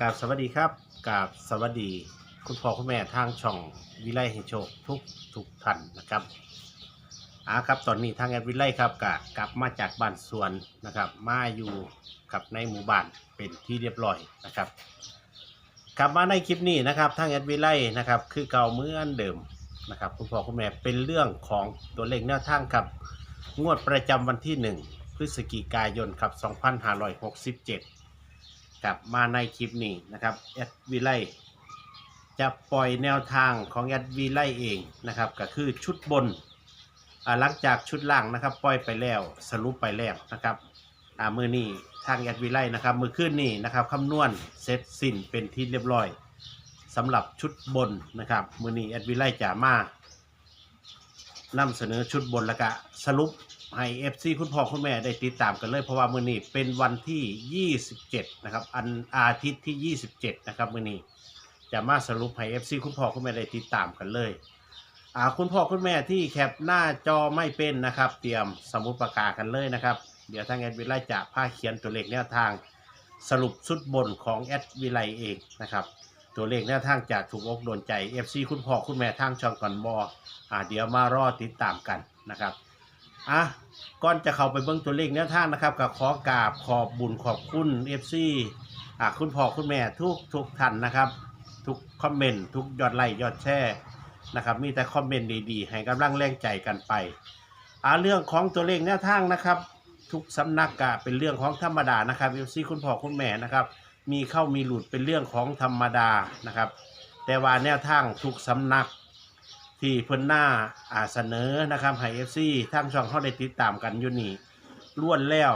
กราบสวัสดีครับกราบสวัสดี คุณพ่อคุณแม่ทางช่องวิไลแห่งโชคทุกทุกท่านนะครับอ่าครับตอนนี้ทางแอดวิไลครับกกลับมาจากบ้านสวนนะครับ มาอยู่กับในหมู่บ้านเป็นที่เรียบร้อยนะครับกลับมาในคลิปนี้นะครับทางแอดวิไลนะครับคือเก่าเหมือนเดิมนะครับคุณพ่อคุณแม่เป็นเรื่องของตัวเลขแนวทางครับงวดประจำวันที่ 1 พฤศจิกายนครับ2567 กลับมาในคลิปนี้นะครับแอดวิไลจะปล่อยแนวทางของแอดวิไลเองนะครับ ก็คือชุดบนหลังจากชุดล่างนะครับ ปล่อยไปแล้วสรุปไปแล้วนะครับมือนี้ทางแอดวิไลนะครับ มือขึ้นนี่นะครับคำนวณเสร็จสิ้นเป็นที่เรียบร้อยสำหรับชุดบนนะครับ มือนี้แอดวิไลจะมานำเสนอชุดบนแล้วก็สรุป ให้เอฟซีคุณพ่อคุณแม่ได้ติดตามกันเลย เพราะว่ามือนี้เป็นวันที่ 27 นะครับ อันอาทิตย์ที่ 27 นะครับมือนี้จะมาสรุปให้เอฟซีคุณพ่อคุณแม่ได้ติดตามกันเลยอ่าคุณพ่อคุณแม่ที่แคปหน้าจอไม่เป็นนะครับ เตรียมสมุดปากกากันเลยนะครับ เดี๋ยวทางแอดวิไลจะพาเขียนตัวเลขแนวทาง สรุปชุดบนของแอดวิไลเองนะครับตัวเลขแนวทางจะถูกอกโดนใจ FC คุณพ่อคุณแม่ทางช่องก่อนบออ่าเดี๋ยวมารอติดตามกันนะครับ อะก่อนจะเข้าไปเบิ่งตัวเลขแนวทางนะครับก็ขอกราบขอบบุญขอบคุณ FC อ่าคุณพ่อคุณแม่ทุกทุกท่านนะครับ ทุกคอมเมนต์ทุกยอดไลค์ยอดแชร์นะครับ มีแต่คอมเมนต์ดีๆ ให้กำลังแรงใจกันไปอ่าเรื่องของตัวเลขแนวทางนะครับ ทุกสำนักกะเป็นเรื่องของธรรมดานะครับ FC คุณพ่อคุณแม่นะครับ มีเข้ามีหลุดเป็นเรื่องของธรรมดานะครับ แต่ว่าแนวทางทุกสำนัก ที่เพิ่นหน้าอาเสนอนะครับให้เอฟซีทางช่องเขาได้ติดตามกันอยู่นี่ล้วนแล้ว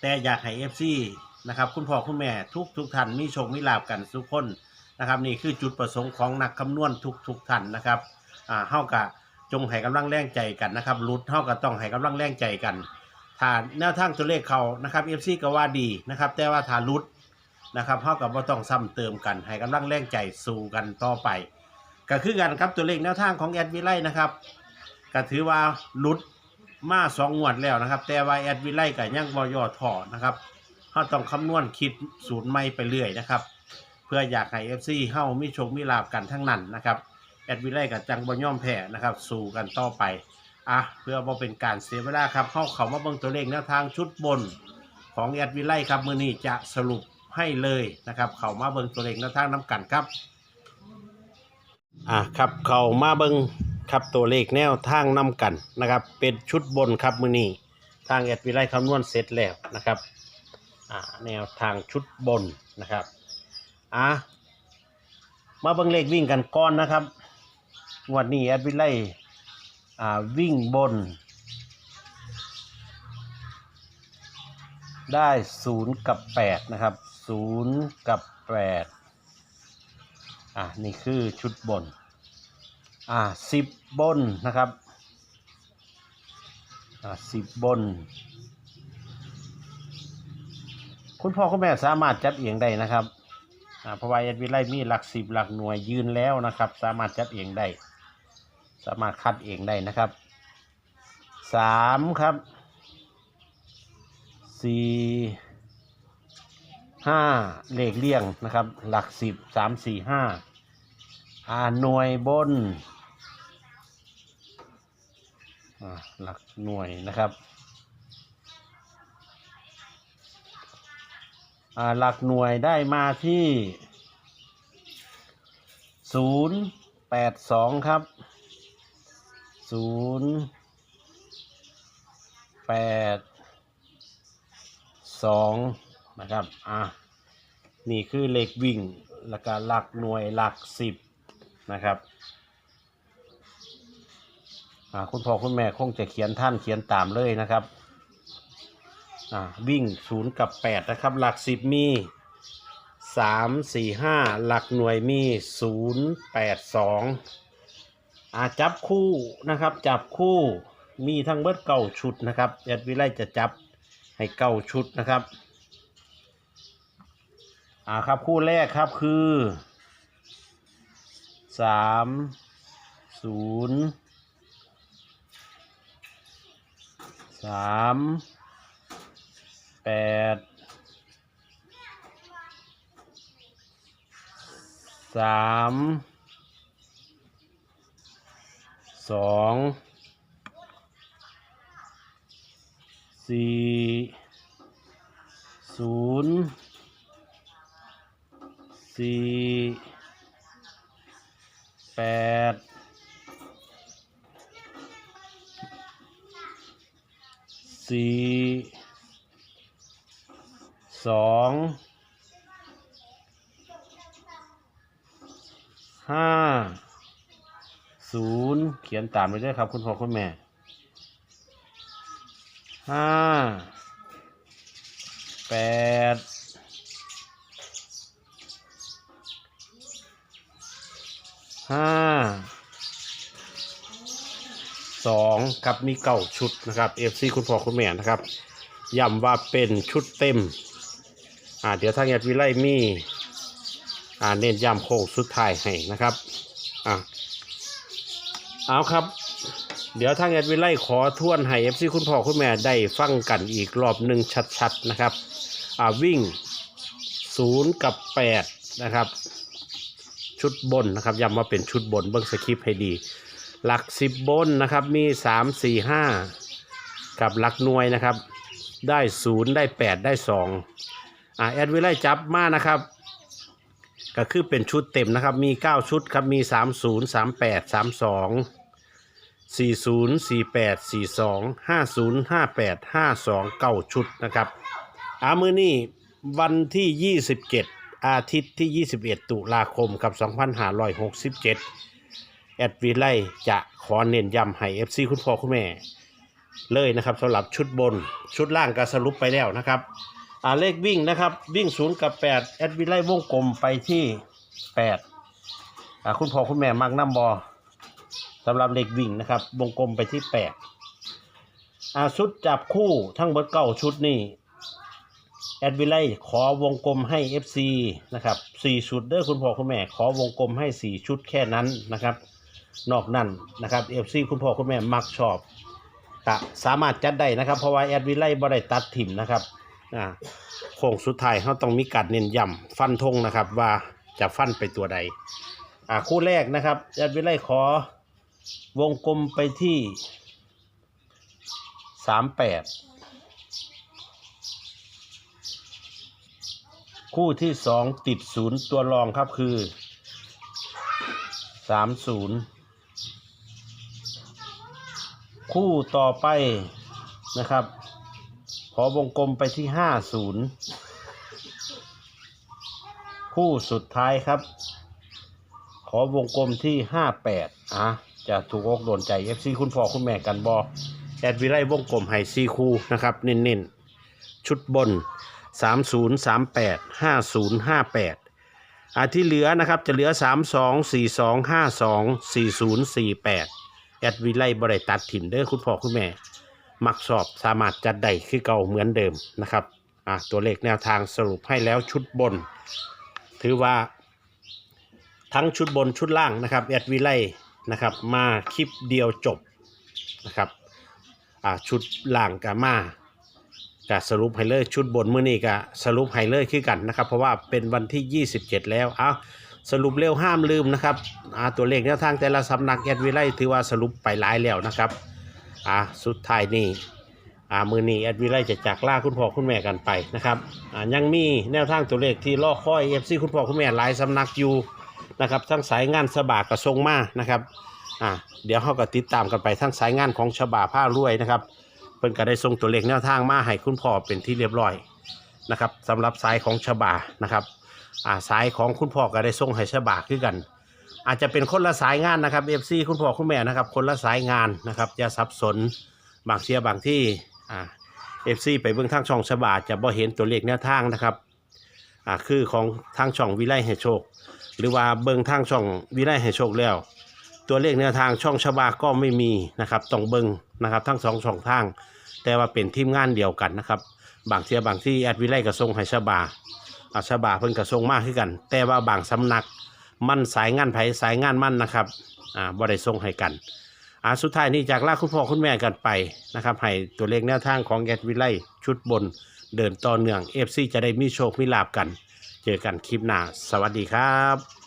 แต่อยากให้เอฟซีนะครับคุณพ่อคุณแม่ทุกทุกท่านมีโชคมีลาบกันทุกคนนะครับ นี่คือจุดประสงค์ของนักคำนวณทุกทุกท่านนะครับอ่าเฮากะจงให้กำลังแรงใจกันนะครับรุดเฮาก็ต้องให้กำลังแรงใจกันถ้าแนวทางตัวเลขเขานะครับเอฟซีก็ว่าดีนะครับ แต่ว่าถ้ารุดนะครับเท่ากับว่าต้องซ้ำเติมกันให้กำลังแรงใจสู่กันต่อไป ก็คือกันครับตัวเลขแนวทางของแอดวิไลนะครับก็ถือว่าหลุดมาสองงวดแล้วนะครับ แต่ว่าแอดวิไลก็ยังบ่ย่อถอนะครับเราต้องคำนวณคิดสูตรใหม่ไปเรื่อยนะครับ เพื่ออยากให้ FC เฮามีโชคมีลาบกันทั้งนั้นนะครับแอดวิไลกับจังบ่ย่อมแพ้นะครับ สู่กันต่อไปอะเพื่อบ่เป็นการเสียเวลาครับเข้าเขามาเบิ่งตัวเลขแนวทางชุดบนของแอดวิไลครับมือนี้จะสรุปให้เลยนะครับ เขามาเบิงตัวเลขแนวทางน้ำกันครับ อ่าครับเขามาเบิงครับตัวเลขแนวทางน้ำกันนะครับ เป็นชุดบนครับมือนี้ทางแอดวิไลคำนวณเสร็จแล้วนะครับอ่าแนวทางชุดบนนะครับอ่ามาเบิงเลขวิ่งกันก่อนนะครับงวดนี้แอดวิไลอ่าวิ่งบน ได้ศูนย์กับแปดนะครับศูนย์กับแปด อะนี่คือชุดบน อะสิบบนนะครับ อะสิบบน คุณพ่อคุณแม่สามารถจัดเองได้นะครับอ่าเพราะว่าเอ็ดวิไลมีหลักสิบหลักหน่วยยืนแล้วนะครับ สามารถจัดเองได้ สามารถคัดเองได้นะครับสามครับสี่ ห้าเลขเลี่ยงนะครับ หลักสิบสามสี่ห้าอ่าหน่วยบนหลักหน่วยนะครับหลักหน่วยได้มาที่ศูนย์แปดสองครับศูนย์แปดสอง นะครับอะนี่คือเลขวิ่งแล้วก็หลักหน่วยหลักสิบนะครับอ่าคุณพ่อคุณแม่คงจะเขียนท่านเขียนตามเลยนะครับอ่าวิ่งศูนย์กับแปดนะครับ หลักสิบมีสามสี่ห้าหลักหน่วยมีศูนย์แปดสองอ่าจับคู่นะครับ จับคู่มีทั้งเบิดเก่าชุดนะครับแอดวิไลจะจับให้เก้าชุดนะครับ อ่าครับคู่แรกครับคือสามศูนย์สามแปดสามสองสี่ศูนย์ สี่แปดสี่สองห้าศูนย์เขียนตามไปด้วยครับ คุณพ่อคุณแม่ห้าแปด ห้าสองครับมีเก้าชุดนะครับ FC คุณพ่อคุณแม่นะครับย้ำว่าเป็นชุดเต็ม อ่าเดี๋ยวทางแอดวิไลมีอ่าเน้นย้ำโค้งสุดท้ายให้นะครับอ่าเอาครับ เดี๋ยวทางแอดวิไลขอทวนให้ FC คุณพ่อคุณแม่ได้ฟังกันอีกรอบหนึ่งชัดๆนะครับอ่าวิ่ง0กับ8นะครับ ชุดบนนะครับย้ำว่าเป็นชุดบนเบิ้งสคริปต์ให้ดี หลัก10บนนะครับมี3 4 5กับหลักหน่วยนะครับ ได้0ได้8ได้2อ่าแอดวิไลจับมานะครับ ก็คือเป็นชุดเต็มนะครับ มี9ชุดครับมี30 38 32 40 48 42 50 58 52 9ชุดนะครับอามือนี้วันที่27 อาทิตย์ที่ 21 ตุลาคมกับ 2567 แอดวิไลจะขอเน้นย้ำให้ FC คุณพ่อคุณแม่ เลยนะครับสำหรับชุดบนชุดล่างก็สรุปไปแล้วนะครับอาเลขวิ่งนะครับ วิ่งศูนย์กับแปดแอดวิไลวงกลมไปที่แปดอ่าคุณพ่อคุณแม่มักน้ำบอสำหรับเลขวิ่งนะครับวงกลมไปที่แปดอ่าชุดจับคู่ทั้งเบิดเก้าชุดนี่ แอดวิไลขอวงกลมให้ FC นะครับ4ชุดเด้อคุณพ่อคุณแม่ ขอวงกลมให้ 4 ชุดแค่นั้นนะครับ นอกนั้นนะครับ FC คุณพ่อคุณแม่มักชอบกะสามารถจัดได้นะครับ เพราะว่าแอดวิไลบ่ได้ตัดถิ่มนะครับอ่าโค้งสุดท้ายเขาต้องมีการเน้นย่ำฟันธงนะครับ ว่าจะฟันไปตัวใดคู่แรกนะครับแอดวิไลขอวงกลมไปที่ 38 คู่ที่สองติดศูนย์ตัวรองครับคือสามศูนย์คู่ต่อไปนะครับ ขอวงกลมไปที่ห้าศูนย์คู่สุดท้ายครับ ขอวงกลมที่ห้าแปดอะจะถูกอกโดนใจ FC คุณพ่อคุณแม่กันบอแอดวิไลวงกลมไฮซีคูนะครับ เน้นๆ ชุดบน 30 38 50 58อาที่เหลือนะครับจะเหลือ32 42 52 40 48แอดวิไลบริตัดถิ่มเด้อคุณพ่อคุณแม่ มักสอบสามารถจัดได้คือเก่าเหมือนเดิมนะครับอะตัวเลขแนวทางสรุปให้แล้วชุดบน ถือว่าทั้งชุดบนชุดล่างนะครับแอดวิไลนะครับมาคลิปเดียวจบนะครับอ่าชุดล่างกับมา ก็สรุปให้เลยชุดบนมื้อนี้ก็สรุปให้เลยคือกันนะครับ เพราะว่าเป็นวันที่ 27 แล้วเอาสรุปเร็วห้ามลืมนะครับตัวเลขแนวทางแต่ละสำนักแอดวิไลถือว่าสรุปไปหลายแล้วนะครับอ่าสุดท้ายนี่อ่ามือนี้แอดวิไลจะจากล่าคุณพ่อคุณแม่กันไปนะครับอ่ายังมีแนวทางตัวเลขที่ล่อค่อยเอฟซีคุณพ่อคุณแม่หลายสำนักอยู่นะครับทั้งสายงานสบากกระทรงมานะครับอ่าเดี๋ยวเขาก็ติดตามกันไปทั้งสายงานของฉบาผ้ารวยนะครับ พิ่นก็ได้ส่งตัวเลขแนวทางมาให้คุณพ่อเป็นที่เรียบร้อยนะครับสำหรับสายของฉบานะครับอ่าสายของคุณพ่อก็ได้ส่งให้ฉบาคือกัน อาจจะเป็นคนละสายงานนะครับ FC คุณพ่อคุณแม่นะครับ คนละสายงานนะครับอย่าสับสนบางเชียบางที่อ่า FC ไปเบื้องทางช่องฉบาจะบ่เห็นตัวเลขแนวทางนะครับอ่าคือของทางช่องวิไลให้โชค หรือว่าเบื้องทางช่องวิไลให้โชคแล้วตัวเลขแนวทางช่องฉบาก็ไม่มีนะครับต้องเบิ้งนะครับ ทั้งสองช่องทาง แต่ว่าเป็นทีมงานเดียวกันนะครับ บางเทียบางที่แอดวิไลกระทรงให้ฉบาอาฉบาเพิ่นกระทรงมากขึ้นกัน แต่ว่าบางสำนักมันสายงานไผสายงานมันนะครับอ่าบ่ได้ส่งให้กันอ่าสุดท้ายนี้จากลาคุณพ่อคุณแม่กันไปนะครับให้ตัวเลขแนวทางของแอดวิไลชุดบนเดินต่อเนื่อง FC จะได้มีโชคมีลาบกัน เจอกันคลิปหน้า สวัสดีครับ